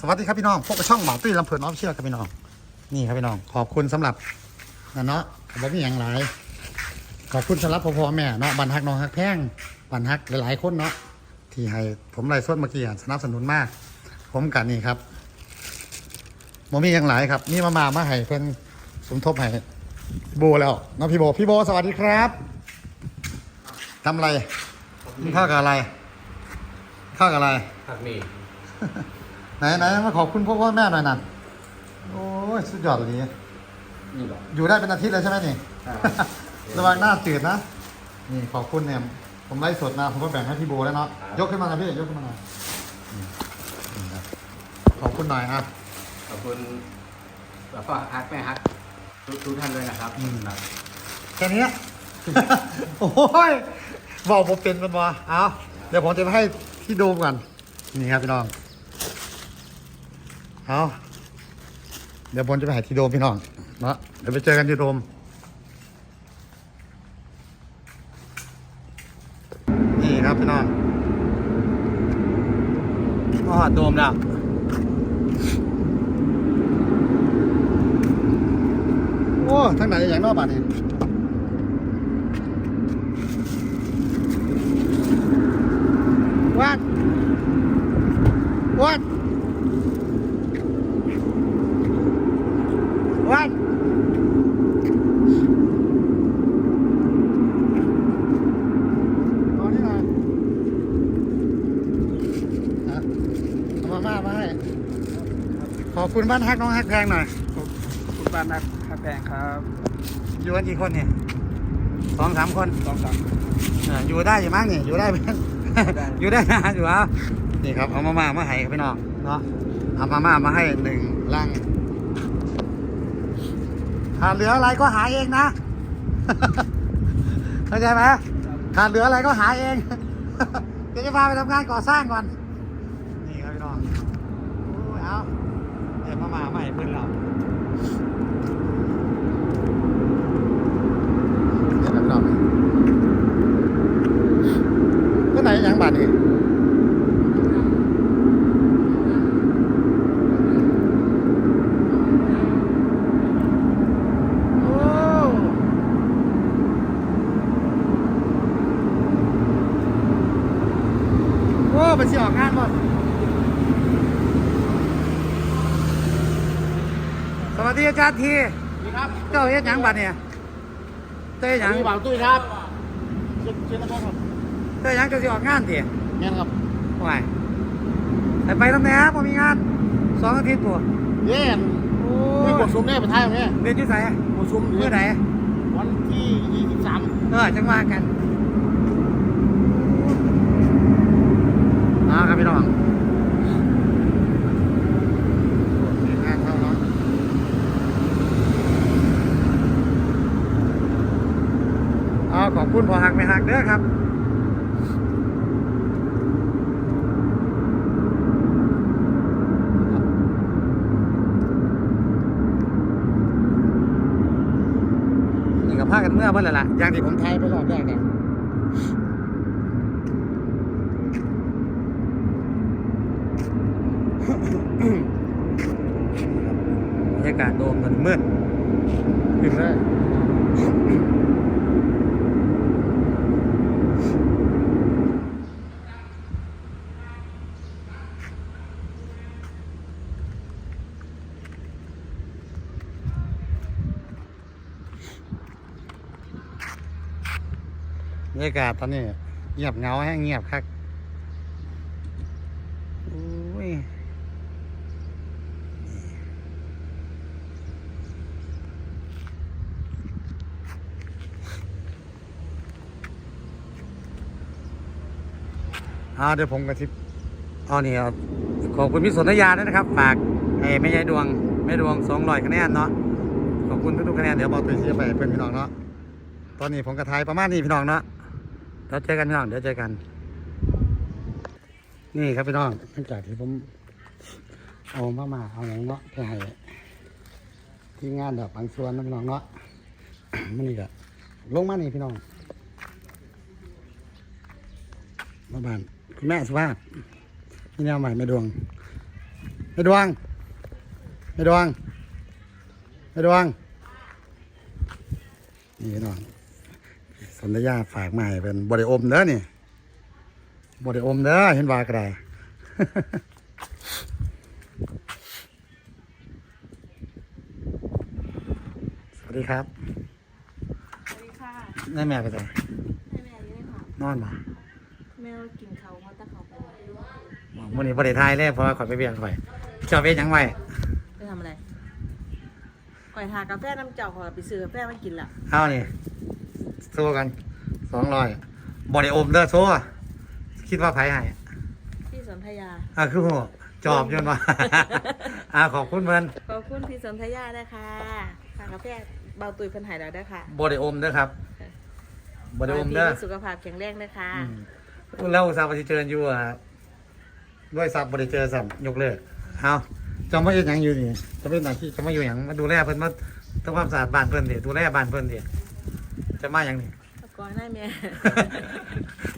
สวัสดีครับพี่น้องพบกับช่องหมอตุ้ยลำเพลินออฟเชียลครับพี่น้อง นี่ครับพี่น้อง ขอบคุณสำหรับนะเนาะบคุณอย่างไรขอบคุณสำหรับพ่อพ่อแม่เนาะบันฮักน้องฮักแพงบันฮักหลายๆคนเนาะที่ให้ผมไล่สดเมื่อกี้สนับสนุนมาก ผมกันนี่ครับโมมีอย่างไรครับ นี่มามามาให้เพื่อนสมทบให้โบแล้วเนาะพี่โบพี่โบสวัสดีครับทำอะไรข้าวกับอะไรข้าวกับอะไรผักมี ไหนไหนมาขอบคุณพ่อพ่อแม่หน่อยนั่นโอ้ยสุดยอดเลยนี่หรออยู่ได้เป็นอาทิตย์เลยใช่ไหมนี่ ระวังหน้าจืดนะ นี่ขอบคุณเนี่ย ผมไลฟ์สดมาผมก็แบ่งให้พี่โบแล้วเนาะ ยกขึ้นมาหน่อยพี่ยกขึ้นมาหน่อยนี่นี่ครับขอบคุณหน่อยครับ ขอบคุณแล้วก็ฮักแม่ฮักทุกทุกท่านด้วยนะครับอืมครับแค่นี้โอ้ยบอกผมเป็นมันวะเอาเดี๋ยวผมจะไปให้ที่โดมก่อนนี่ครับพี่น้อง เอาเดี๋ยวผมจะไปห้ที่โดมพี่น้องเนาะเดี๋ยวไปเจอกันที่โดมนี่ครับพี่น้องอ๋อโดมแล้วโอ้ทั้งไหนอย่างนอกบ้านนี่วัดวัดวัดเอานี่หน่อยอะเอามาม่ามาให้ ขอบคุณบ้านฮักน้องฮักแพงหน่อยขอบคุณบ้านนักฮักแพงครับอยู่กันกี่คนเนี่ยสองสามคนสองสามเอออยู่ได้อยู่มั้งนี่อยู่ได้ไหมได้ อยู่ได้นะอยู่เอานี่ครับเอามาม่ามาให้ครับพี่น้องเนาะเอามาม่ามาให้หนึ่งลังขาดเหลืออะไรก็หาเองนะ เข้าใจไหมขาดเหลืออะไรก็หาเอง เดี๋ยวจะพาไปทำงานก่อสร้างก่อน นี่ครับพี่น้องโอ้ยเอา เดี๋ยวมามาใหม่เพื่อนเราเดี๋ยวพี่น้องก็ไหนยังบาดนี่ โอ้โอ้ไปสิออกงานบ่ส วัสดีอาจารย์ทีนี่ครับเจ้าเฮ็ดหยังบัดเนี่ยเจ้าเฮ็ดหยังนี่บ่าวตุ้ยครับเชิญเชิญนะครับเจ้าเฮ็ดหยังเจะสิออกงานติแม่นครับว้ายไปไปทำไมฮะบ่มีงานสองอาทิตย์ตัวเย้มโอ้มีบทซุ้มเนี่ยไปท้ายตรงนี้เรียนที่ไสบทซุ้มเมื่อไหร่วันที่ยี่สิบสามเออจังว่ากันเอาครับพี่น้องงานเข้าเนาะเอา ขอบคุณพอหักไม่หักเด้อครับนี่ก็พากันเมื่อเมื่อไรล่ะอย่างที่ผมทายไปรอบแรกเนี่ยบรรยากาศโดมตอนมืดขึ้นเลย รยากาศตอนนี้เงียบเงาแห้งเงียบคักโอ้ยอ่าเดี๋ยวผมกระทิบอ๋อนี่ครับขอบคุณพี่สนธยาด้วยนะครับ ฝากให้แม่ยายดวงแม่ดวงสองร้อยคะแนนเนาะขอบคุณทุกๆคะแนนเดี๋ยวบอกตัวเชียร์ไปเพื่อนพี่น้องเนาะตอนนี้ผมกระทายประมาณนี้พี่น้องเนาะ เดี๋ยวเจอกันพี่น้อง เดี๋ยวเจอกัน นี่ครับพี่น้องหลังจากที่ผมเอามามาเอาอย่างเนาะไปให้ที่งานดอกบางส่วนนะพี่น้องเนาะมันนี่ก็ลงมานี่พี่น้อง มาบ้านคุณแม่สุภาพนี่แนวใหม่แม่ดวงไม่ดวงไม่ดวงไม่ดวงนี่พี่น้อง สัญญาฝากมาให้เป็นบริอมเด้อนี่บริอมเด้อเห็นว่ากระไดสวัสดีครับสวัสดีค่ะนี่แม่ไปไหนให้แม่อยืนหอมนอนมาแม่กินเขามาตะเขาไปวันนี้บริทายเลยเพราะว่าข่อยไปเบียงข่อยเจ้าเวียนหยังไว้ไปทำอะไรก่อยทากาแฟน้ำเจ้าขอไปซื้อกาแฟมากินละเอานี่ สู้กันสองร้อยบริอมเด้อสู้คิดว่าไผให้พี่สนธยาอะคือหัวจอบยนต์ว่า อะขอบคุณเพื่อนขอบคุณพี่สนธยาด้วยค่ะทากาแฟเบาตุยเพันหายแล้วด้วยค่ะบริอมเด้อครับบริอมเด้อขให้พี่สุขภาพแข็งแรงด้วยค่ะอืมแล้วทราบว่าสิเจออยู่อะด้วยทรัพย์บริเจอสัมยกเลิกเอาจะมาอยู่หยังอยู่นี่จะเป็นหน้าที่จะมาอยู่หยังมาดูแลเพิ่นมาทำความสะอาดบ้านเพิ่นดิดูแลบ้านเพิ่นดิ จะมาหยังนี่มาก่อนได้แม่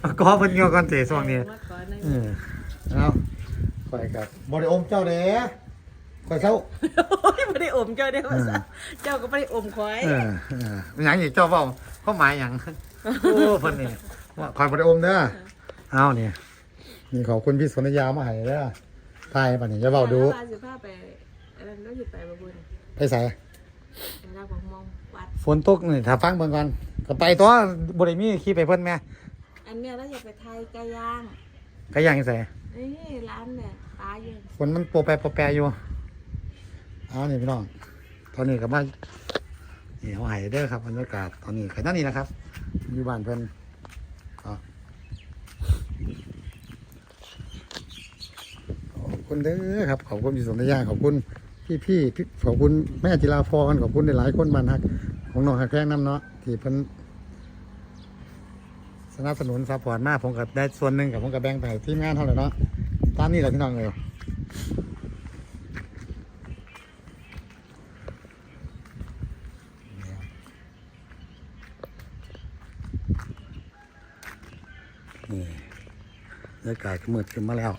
มาก็เพิ่นเกี่ยวกันเตะช่วงนี้มาก่อนได้เออเอาข่อยกับบริอมเจ้าเด้ข่อยเช้า โอ้ยไม่ได้อมเจ้าเด้อเออเจ้าก็ไม่ได้อมคอยเออเออหยังอีกเจ้าเว้าเขาหมายหยังโอ้เพิ่นนี่ว่าข่อยบริอมเด้อเอาเนี่ยนี่ขอบคุณพี่สนธยามาให้เด้อทายป่ะนี่อย่าเว้าดู พาสิพาไปอันนั้นก็หยุดไปบะบุญไปใส่ ไปรับของมองวัด ฝนตกนี่ถ้าฟังเบิ่งก่อนก็ไปตัวบ่ได้มีขี่ไปเพิ่นแม่อันเนี้ยเราอยากไปไทยไก่ย่างก็ยังใส่นี่ร้านเนี่ยตาอยู่ฝนมันโปรแปรโปรแปรอยู่เอานี่พี่น้อง ตอนนี้ก็มานี่เอาให้เด้อครับบรรยากาศตอนนี้แค่นั้นนี่นะครับ อยู่บ้านเพิ่นก็ขอบคุณเด้อครับ ขอบคุณพี่สมทยาขอบคุณพี่พี่พี่ขอบคุณแม่จิราพรขอบคุณหลายๆคนบ้านฮัก ของน้องฮักแพงน้ำเนาะที่เพิ่นสนับสนุนซัพพอร์ตมากผมก็ได้ส่วนหนึ่งกับผมกับแบ่งไปทีมงานเท่าไหร่เนาะตามนี้แหละพี่น้องเลยนี่บรรยากาศก็มืดขึ้นมาแล้ว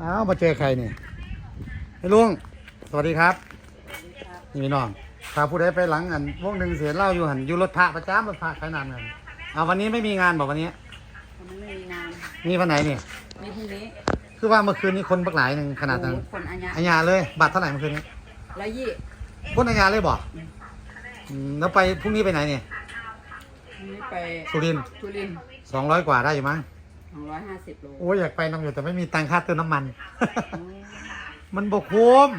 อ้าวมาเจอใครเนี่ยไอ้ลุง สวัสดีครับ นี่พี่น้องถ้าผู้ใดไปหลังอันวงหนึ่งเสียเหล่าอยู่หันอยู่รถพระประจำรถพระขายน้ำกันเอาวันนี้ไม่มีงานบอกวันนี้มันไม่มีงานมีวันไหนนี่มีพรุ่งนี้คือว่าเมื่อคืนนี้คนบักหลายหนึ่งขนาดนั้นโอ้โหคนอัญญาอัญญาเลยบัตรเท่าไหร่เมื่อคืนนี้ร้อยยี่คนอัญญาเลยบอกอืมแล้วไปพรุ่งนี้ไปไหนเนี่ยพรุ่งนี้ไปสุรินทร์ทุรินทร์สองร้อยกว่าได้อยู่มั้งสองร้อยห้าสิบโลโอ้ยอยากไปน้ำอยู่แต่ไม่มีตังค่าเติมน้ำมัน มันบกคุ้ม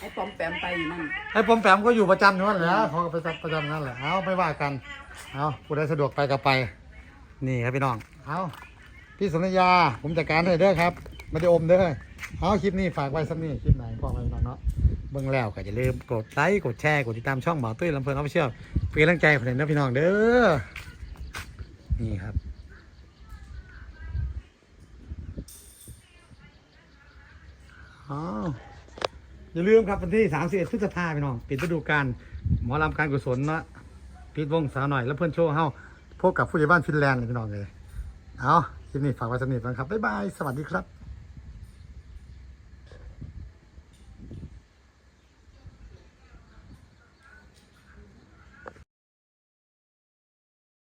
ไอ้ปอมแปมไปอยู่นั่นไอ้ปอมแปมก็อยู่ประจำอยู่นั่นแหละเขาก็ไปประจำนั่นแหละเอาไม่ว่ากันเอาผู้ใดสะดวกไปก็ไป นี่ครับพี่น้องเอาพี่สุนยาผมจัดการให้เด้อครับไม่ได้อมเด้อเอาคลิปนี้ฝากไว้สักนี่คลิปไหนพอไปน้องเนาะเบิ่งแล้วก็อย่าลืมกดไลค์กดแชร์กดติดตามช่องหมอตุ้ยลำเพลินออฟฟิเชียลเป็นกำลังใจคนเห็นนะพี่น้องเด้อนี่ครับอ้าว อย่าลืมครับวันที่31พฤษภาพี่น้อง ปิดฤดูกาลหมอลำการกุศลนะปิดวงสาวหน่อยแล้วเพื่อนโชว์เฮาพบกับผู้ใหญ่บ้านฟินแลนด์พี่น้องเลยเอาคลิปนี้ฝากไว้สนิทกันครับบ๊ายบายสวัสดีครับ